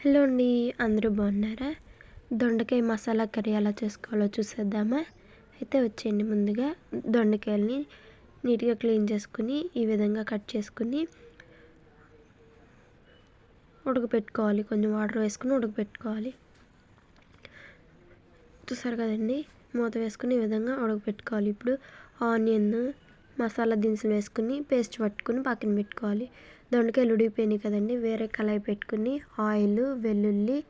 Hello అండి అందరూ బాగున్నారా? దొండకాయ మసాలా కర్రీ ఎలా చేసుకోవాలో చూసేద్దామా? అయితే వచ్చేయండి ముందుగా. దొండకాయల్ని నీట్గా క్లీన్ చేసుకుని ఈ విధంగా కట్ చేసుకుని ఉడకపెట్టుకోవాలి. కొంచెం వాటర్ వేసుకుని ఉడకపెట్టుకోవాలి. చూసారు కదండి? మూత వేసుకుని ఈ విధంగా ఉడకపెట్టుకోవాలి. ఇప్పుడు ఆనియన్ మసాలా దినుసులు వేసుకుని పేస్ట్ పట్టుకుని పక్కన పెట్టుకోవాలి. దొండకాయలు ఉడికిపోయినాయి కదండి. వేరే కళాయి పెట్టుకుని ఆయిల్ వెల్లుల్లి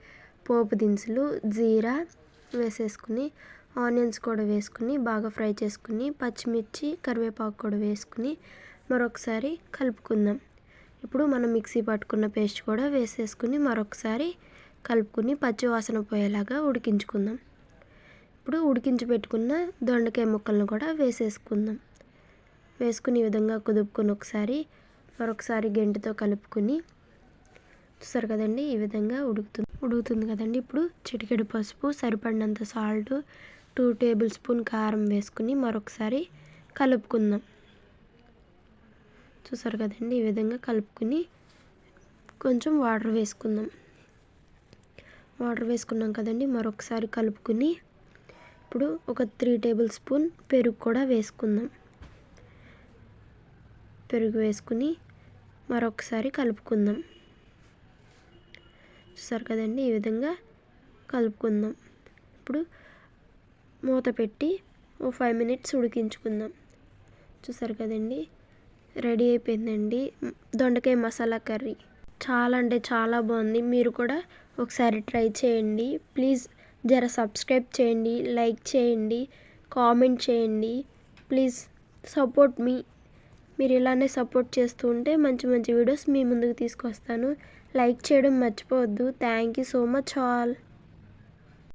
పోపు దినుసులు జీరా వేసేసుకుని ఆనియన్స్ కూడా వేసుకుని బాగా ఫ్రై చేసుకుని పచ్చిమిర్చి కరివేపాకు కూడా వేసుకుని మరొకసారి కలుపుకుందాం. ఇప్పుడు మనం మిక్సీ పట్టుకున్న పేస్ట్ కూడా వేసేసుకుని మరొకసారి కలుపుకుని పచ్చి వాసన పోయేలాగా ఉడికించుకుందాం. ఇప్పుడు ఉడికించి పెట్టుకున్న దొండకాయ ముక్కలను కూడా వేసేసుకుందాం. వేసుకుని ఈ విధంగా కుదుపుకొని ఒకసారి మరొకసారి గెంటితో కలుపుకొని చూసారు కదండి ఈ విధంగా ఉడుకుతుంది. ఉడుకుతుంది కదండి. ఇప్పుడు చిటికెడు పసుపు సరిపడినంత సాల్ట్ టూ టేబుల్ స్పూన్ కారం వేసుకుని మరొకసారి కలుపుకుందాం. చూసారు కదండి ఈ విధంగా కలుపుకుని కొంచెం వాటర్ వేసుకుందాం. వాటర్ వేసుకున్నాం కదండి మరొకసారి కలుపుకుని ఇప్పుడు ఒక త్రీ టేబుల్ స్పూన్ పెరుగు కూడా వేసుకుందాం. పెరుగు వేసుకుని మరొకసారి కలుపుకుందాం. చూసారు కదండి? ఈ విధంగా కలుపుకుందాం. ఇప్పుడు మూత పెట్టి ఓ ఫైవ్ మినిట్స్ ఉడికించుకుందాం. చూసారు కదండి? రెడీ అయిపోయిందండి. దొండకాయ మసాలా కర్రీ. చాలా అంటే చాలా బాగుంది. మీరు కూడా ఒకసారి ట్రై చేయండి. ప్లీజ్ జర సబ్స్క్రైబ్ చేయండి లైక్ చేయండి కామెంట్ చేయండి. Please support me. మీరు ఇలానే సపోర్ట్ చేస్తూ ఉంటే మంచి మంచి వీడియోస్ మీ ముందుకు తీసుకొస్తాను. లైక్ చేయడం మర్చిపోవద్దు. Thank you so much all.